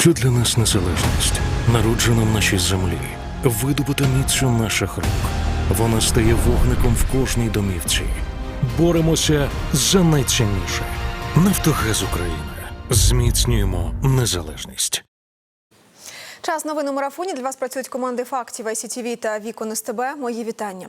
Що для нас незалежність? Народжена в нашій землі, видобута міцю наших рук. Вона стає вогником в кожній домівці. Боремося за найцінніше. Нафтогаз України. Зміцнюємо незалежність. Час новин у марафоні. Для вас працюють команди фактів ICTV та Вікон СТБ. Мої вітання.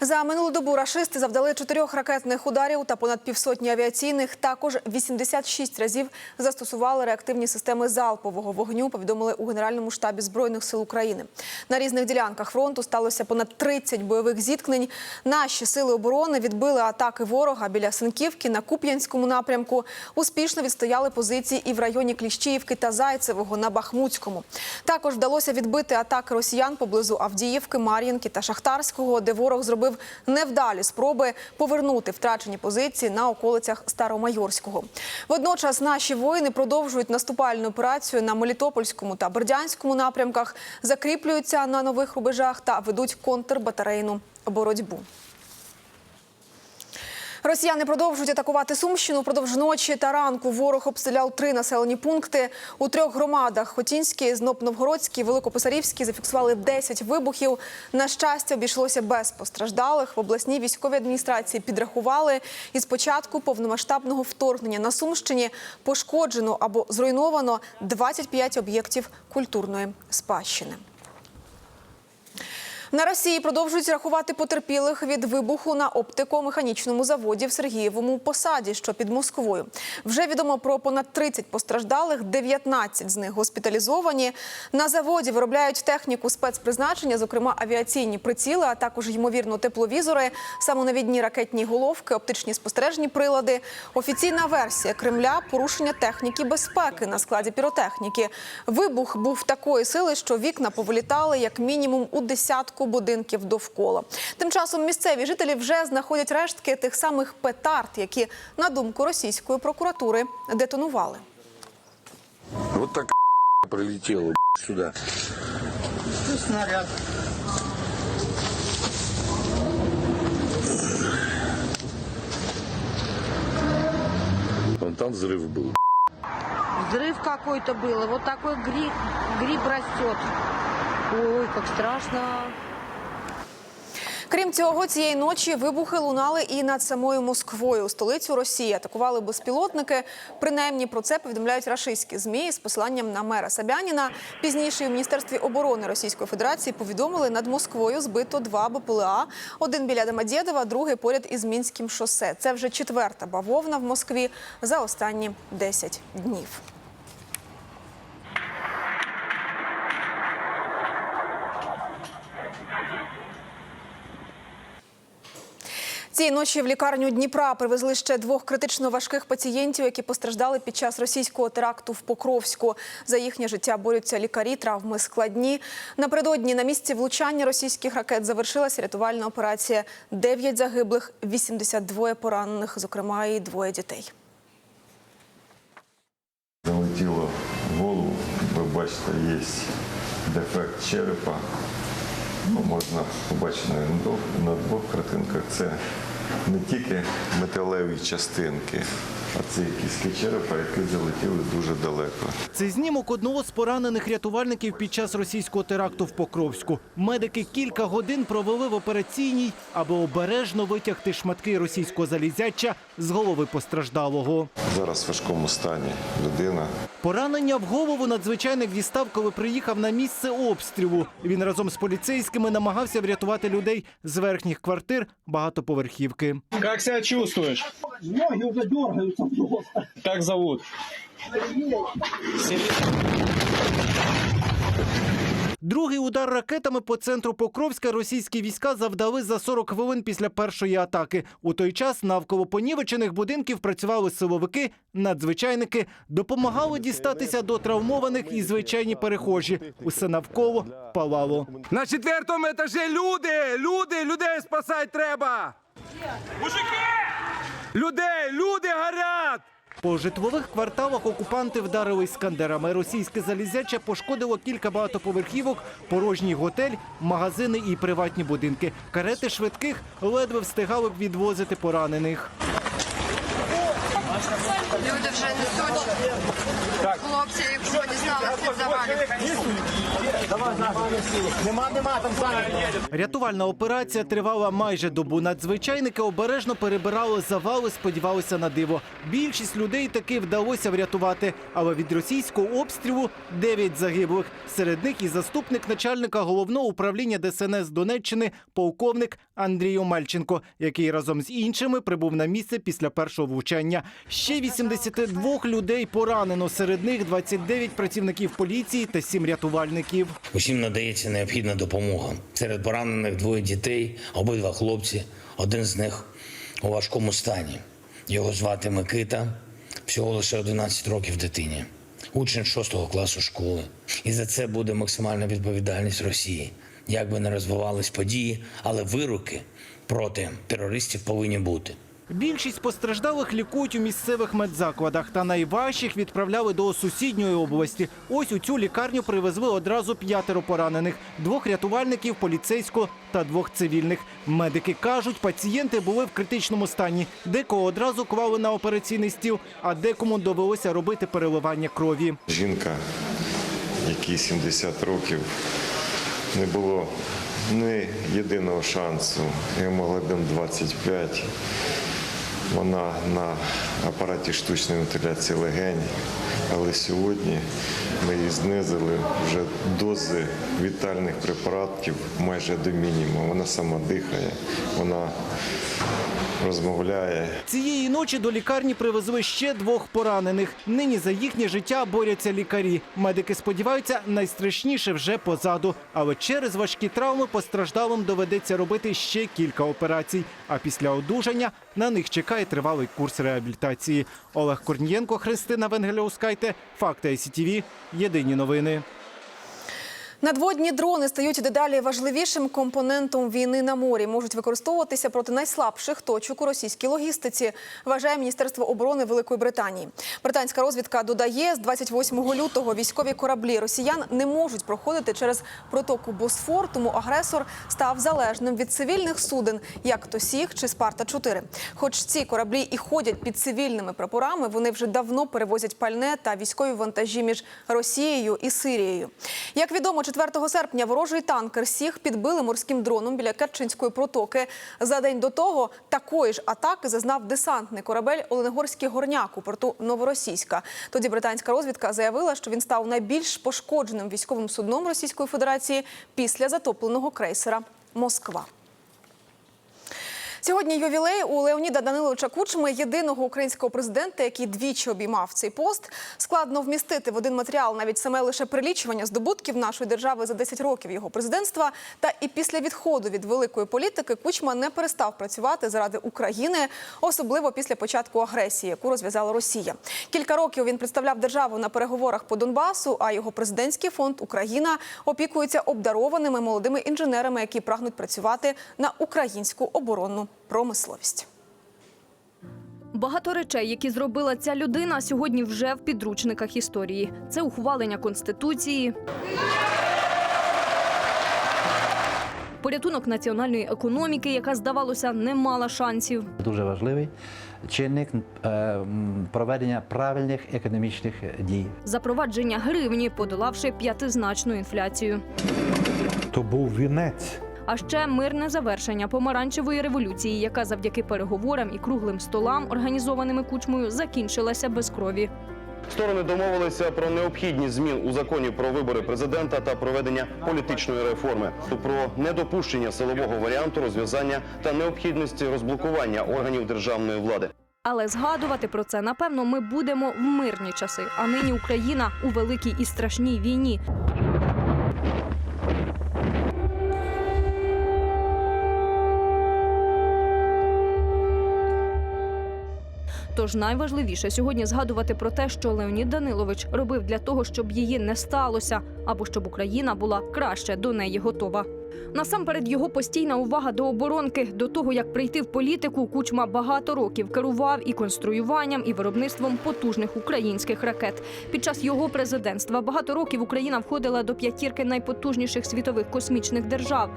За минулу добу рашисти завдали чотирьох ракетних ударів та понад півсотні авіаційних. Також 86 разів застосували реактивні системи залпового вогню. Повідомили у Генеральному штабі збройних сил України. На різних ділянках фронту сталося понад 30 бойових зіткнень. Наші сили оборони відбили атаки ворога біля Синківки на Куп'янському напрямку. Успішно відстояли позиції і в районі Кліщіївки та Зайцевого на Бахмутському. Також вдалося відбити атаки росіян поблизу Авдіївки, Мар'їнки та Шахтарського, де ворог зробив невдалі спроби повернути втрачені позиції на околицях Старомайорського. Водночас наші воїни продовжують наступальну операцію на Мелітопольському та Бердянському напрямках, закріплюються на нових рубежах та ведуть контрбатарейну боротьбу. Росіяни продовжують атакувати Сумщину. Впродовж ночі та ранку ворог обстріляв три населені пункти. У трьох громадах Хотінський, Знопновгородський, Великописарівський зафіксували 10 вибухів. На щастя, обійшлося без постраждалих. В обласній військовій адміністрації підрахували. І з початку повномасштабного вторгнення на Сумщині пошкоджено або зруйновано 25 об'єктів культурної спадщини. На Росії продовжують рахувати потерпілих від вибуху на оптико-механічному заводі в Сергієвому посаді, що під Москвою. Вже відомо про понад 30 постраждалих, 19 з них госпіталізовані. На заводі виробляють техніку спецпризначення, зокрема авіаційні приціли, а також ймовірно тепловізори, самонавідні ракетні головки, оптичні спостережні прилади. Офіційна версія Кремля порушення техніки безпеки на складі піротехніки. Вибух був такої сили, що вікна повилітали як мінімум у десятку будинків довкола. Тим часом місцеві жителі вже знаходять рештки тих самих петард, які, на думку російської прокуратури, детонували. Вот так прилетело сюда. Ну, снаряд. Вон там взрыв был. Взрыв какой-то был. и Вот такой гриб, гриб растет. Ой, как страшно. Крім цього, цієї ночі вибухи лунали і над самою Москвою. Столицю Росії атакували безпілотники. Принаймні про це повідомляють рашистські змі з посиланням на мера Сабяніна. Пізніше у міністерстві оборони Російської Федерації повідомили над Москвою збито два БПЛА. Один біля Домодєдова, другий поряд із мінським шосе. Це вже четверта бавовна в Москві за останні 10 днів. Цієї ночі в лікарню Дніпра привезли ще двох критично важких пацієнтів, які постраждали під час російського теракту в Покровську. За їхнє життя борються лікарі, травми складні. Напередодні на місці влучання російських ракет завершилася рятувальна операція. Дев'ять загиблих, 82 поранених, зокрема і двоє дітей. Залетіло в голову, ви бачите, є дефект черепа. Можна побачити на двох картинках. Це не тільки металеві частинки, а це кістки черепа, які залетіли дуже далеко. Це знімок одного з поранених рятувальників під час російського теракту в Покровську. Медики кілька годин провели в операційній, аби обережно витягти шматки російського залізяча з голови постраждалого. Зараз в важкому стані людина. Поранення в голову надзвичайник дістав, коли приїхав на місце обстрілу. Він разом з поліцейськими намагався врятувати людей з верхніх квартир багатоповерхівки. Как себя чувствуешь? Ноги уже дергаются просто. Как зовут? Другий удар ракетами по центру Покровська російські війська завдали за 40 хвилин після першої атаки. У той час навколо понівечених будинків працювали силовики, надзвичайники, допомагали дістатися до травмованих і звичайні перехожі. Усе навколо палало. На четвертому етажі люди! Люди! Людей спасати треба! Мужики! Людей! Люди горять! По житлових кварталах окупанти вдарили іскандерами. Російське залізяче пошкодило кілька багатоповерхівок, порожній готель, магазини і приватні будинки. Карети швидких ледве встигали б відвозити поранених. Хлопці, якщо дізналися завалів. Рятувальна операція тривала майже добу. Надзвичайники обережно перебирали завали, сподівалися на диво. Більшість людей таки вдалося врятувати, але від російського обстрілу 9 загиблих. Серед них і заступник начальника головного управління ДСНС Донеччини, полковник Андрій Омельченко, який разом з іншими прибув на місце після першого влучання. Ще 82 людей поранено. Серед них 29 працівників поліції та 7 рятувальників. Усім надається необхідна допомога. Серед поранених двоє дітей, обидва хлопці. Один з них у важкому стані. Його звати Микита, всього лише 11 років дитині. Учень 6 класу школи. І за це буде максимальна відповідальність Росії. Як би не розвивались події, але вироки проти терористів повинні бути. Більшість постраждалих лікують у місцевих медзакладах, та найважчих відправляли до сусідньої області. Ось у цю лікарню привезли одразу п'ятеро поранених: двох рятувальників, поліцейського та двох цивільних. Медики кажуть, пацієнти були в критичному стані. Декого одразу клали на операційний стіл, а декому довелося робити переливання крові. Жінка, якій 70 років, не було ні єдиного шансу. Гемоглобін 25. Вона на апараті штучної вентиляції легень. Але сьогодні ми її знизили вже дози вітальних препаратів майже до мінімуму. Вона сама дихає, вона розмовляє. Цієї ночі до лікарні привезли ще двох поранених. Нині за їхнє життя борються лікарі. Медики сподіваються, найстрашніше вже позаду. Але через важкі травми постраждалим доведеться робити ще кілька операцій. А після одужання на них чекає тривалий курс реабілітації. Олег Корнієнко, Христина Венгеляускайте. Факти ICTV. Єдині новини. Надводні дрони стають дедалі важливішим компонентом війни на морі. Можуть використовуватися проти найслабших точок у російській логістиці, вважає Міністерство оборони Великої Британії. Британська розвідка додає, з 28 лютого військові кораблі росіян не можуть проходити через протоку Босфор, тому агресор став залежним від цивільних суден, як то Сіг чи Спарта 4 Хоч ці кораблі і ходять під цивільними прапорами, вони вже давно перевозять пальне та військові вантажі між Росією і Сирією. Як відомо, 4 серпня ворожий танкер Сіг підбили морським дроном біля Керченської протоки. За день до того такої ж атаки зазнав десантний корабель Оленогорський горняк у порту Новоросійська. Тоді британська розвідка заявила, що він став найбільш пошкодженим військовим судном Російської Федерації після затопленого крейсера Москва. Сьогодні ювілей у Леоніда Даниловича Кучми, єдиного українського президента, який двічі обіймав цей пост. Складно вмістити в один матеріал навіть саме лише перелічування здобутків нашої держави за 10 років його президентства. Та і після відходу від великої політики Кучма не перестав працювати заради України, особливо після початку агресії, яку розв'язала Росія. Кілька років він представляв державу на переговорах по Донбасу. А його президентський фонд Україна опікується обдарованими молодими інженерами, які прагнуть працювати на українську оборонну промисловість. Багато речей, які зробила ця людина, сьогодні вже в підручниках історії. Це ухвалення конституції, порятунок національної економіки, яка здавалося не мала шансів. Дуже важливий чинник е, проведення правильних економічних дій. Запровадження гривні, подолавши п'ятизначну інфляцію. То був вінець. А ще мирне завершення помаранчевої революції, яка завдяки переговорам і круглим столам, організованими кучмою, закінчилася без крові. Сторони домовилися про необхідність змін у законі про вибори президента та проведення політичної реформи, про недопущення силового варіанту розв'язання та необхідності розблокування органів державної влади. Але згадувати про це напевно ми будемо в мирні часи. А нині Україна у великій і страшній війні. Тож найважливіше сьогодні згадувати про те, що Леонід Данилович робив для того, щоб її не сталося, або щоб Україна була краще до неї готова. Насамперед, його постійна увага до оборонки, до того як прийти в політику, кучма багато років керував і конструюванням, і виробництвом потужних українських ракет. Під час його президентства багато років Україна входила до п'ятірки найпотужніших світових космічних держав.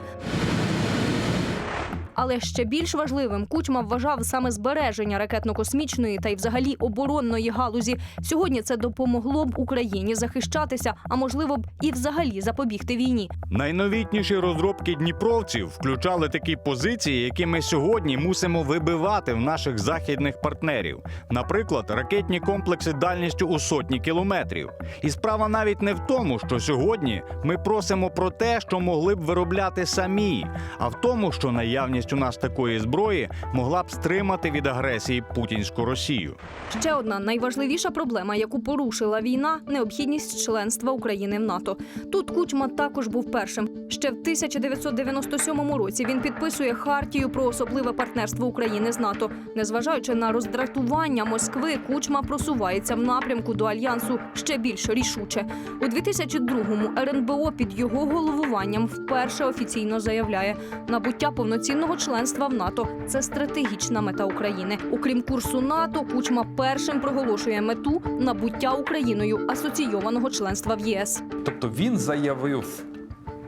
Але ще більш важливим Кучма вважав саме збереження ракетно-космічної та й взагалі оборонної галузі. Сьогодні це допомогло б Україні захищатися, а можливо б і взагалі запобігти війні. Найновітніші розробки дніпровців включали такі позиції, які ми сьогодні мусимо вибивати в наших західних партнерів. Наприклад, ракетні комплекси дальністю у сотні кілометрів. І справа навіть не в тому, що сьогодні ми просимо про те, що могли б виробляти самі, а в тому, що наявність у нас такої зброї могла б стримати від агресії путінську Росію. Ще одна найважливіша проблема, яку порушила війна необхідність членства України в НАТО. Тут Кучма також був першим. Ще в 1997 році він підписує хартію про особливе партнерство України з НАТО. Незважаючи на роздратування Москви, Кучма просувається в напрямку до альянсу ще більш рішуче. У 2002-му РНБО під його головуванням вперше офіційно заявляє, набуття повноцінного членства в НАТО це стратегічна мета України. Окрім курсу НАТО, Кучма першим проголошує мету набуття Україною асоційованого членства в ЄС. Тобто він заявив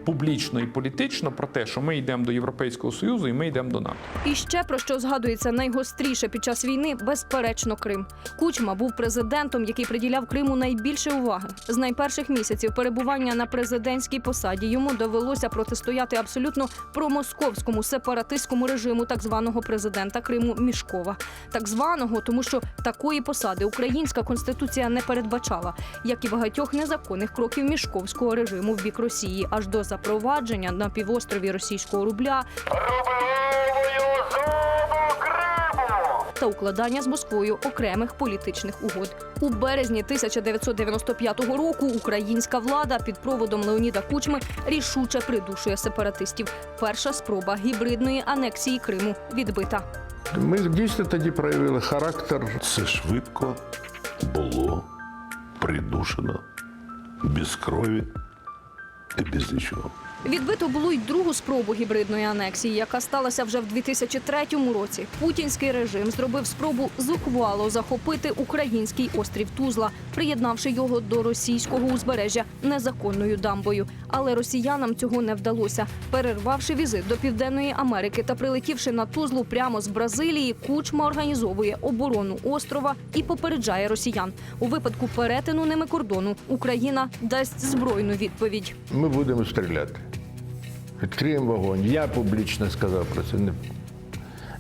публічно і політично про те, що ми йдемо до Європейського Союзу і ми йдемо до НАТО. І ще про що згадується найгостріше під час війни, безперечно, Крим. Кучма був президентом, який приділяв Криму найбільше уваги. З найперших місяців перебування на президентській посаді йому довелося протистояти абсолютно промосковському сепаратистському режиму так званого президента Криму Мішкова. Так званого, тому що такої посади українська конституція не передбачала, як і багатьох незаконних кроків мішковського режиму в бік Росії, аж до запровадження на півострові російського рубля та укладання з Москвою окремих політичних угод. У березні 1995 року українська влада під проводом Леоніда Кучми рішуче придушує сепаратистів. Перша спроба гібридної анексії Криму відбита. Ми дійсно тоді проявили характер. Це швидко було придушено, без крові без нічого. Відбито було й другу спробу гібридної анексії, яка сталася вже в 2003 році. Путінський режим зробив спробу зухвало захопити український острів Тузла, приєднавши його до російського узбережжя незаконною дамбою. Але росіянам цього не вдалося. Перервавши візит до Південної Америки та прилетівши на Тузлу прямо з Бразилії, Кучма організовує оборону острова і попереджає росіян. У випадку перетину ними кордону Україна дасть збройну відповідь. Ми будемо стріляти. Відкриємо вогонь. Я публічно сказав про це.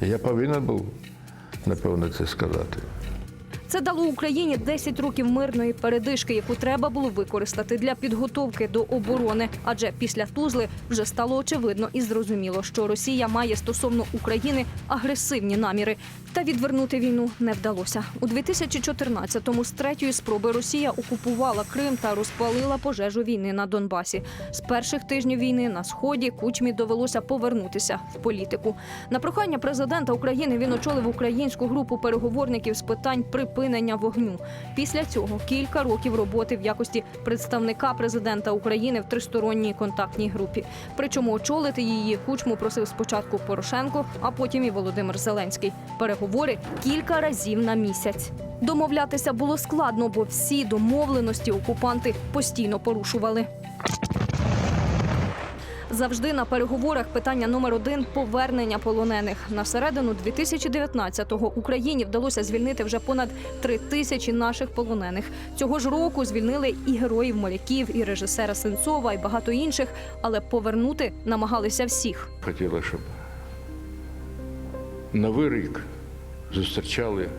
Я повинен був, напевно, це сказати. Це дало Україні 10 років мирної передишки, яку треба було використати для підготовки до оборони. Адже після Тузли вже стало очевидно і зрозуміло, що Росія має стосовно України агресивні наміри. Та відвернути війну не вдалося. У 2014-му з третьої спроби Росія окупувала Крим та розпалила пожежу війни на Донбасі. З перших тижнів війни на сході Кучмі довелося повернутися в політику. На прохання президента України він очолив українську групу переговорників з питань припинення вогню. Після цього кілька років роботи в якості представника президента України в тристоронній контактній групі. Причому очолити її кучму просив спочатку Порошенко, а потім і Володимир Зеленський. Переговори кілька разів на місяць. Домовлятися було складно, бо всі домовленості окупанти постійно порушували. Завжди на переговорах питання номер один повернення полонених. На середину 2019-го Україні вдалося звільнити вже понад три тисячі наших полонених. Цього ж року звільнили і героїв моряків, і режисера Сенцова, і багато інших, але повернути намагалися всіх. Хотіла, щоб Новий рік зустрічали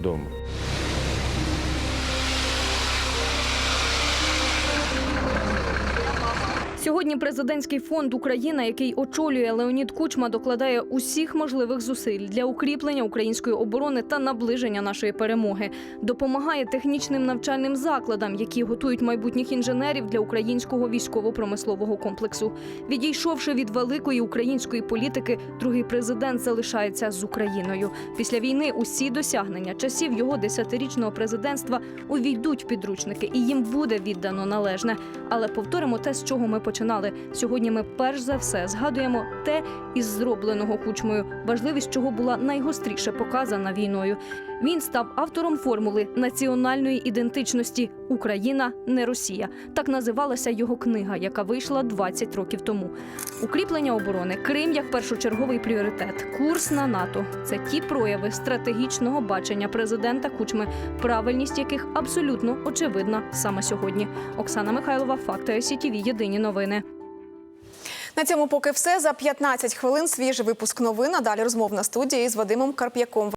вдома. Сьогодні президентський фонд Україна, який очолює Леонід Кучма, докладає усіх можливих зусиль для укріплення української оборони та наближення нашої перемоги. Допомагає технічним навчальним закладам, які готують майбутніх інженерів для українського військово-промислового комплексу. Відійшовши від великої української політики, другий президент залишається з Україною. Після війни усі досягнення часів його десятирічного президентства увійдуть в підручники, і їм буде віддано належне. Але повторимо те, з чого ми починали. Сьогодні ми перш за все згадуємо те із зробленого кучмою, важливість чого була найгостріше показана війною. Він став автором формули національної ідентичності Україна не Росія. Так називалася його книга, яка вийшла 20 років тому. Укріплення оборони, Крим як першочерговий пріоритет, курс на НАТО це ті прояви стратегічного бачення президента Кучми, правильність яких абсолютно очевидна саме сьогодні. Оксана Михайлова, факти СІТВ, Єдині новини. На цьому поки все. За 15 хвилин свіжий випуск новин. А далі розмовна студія із Вадимом Карп'яком.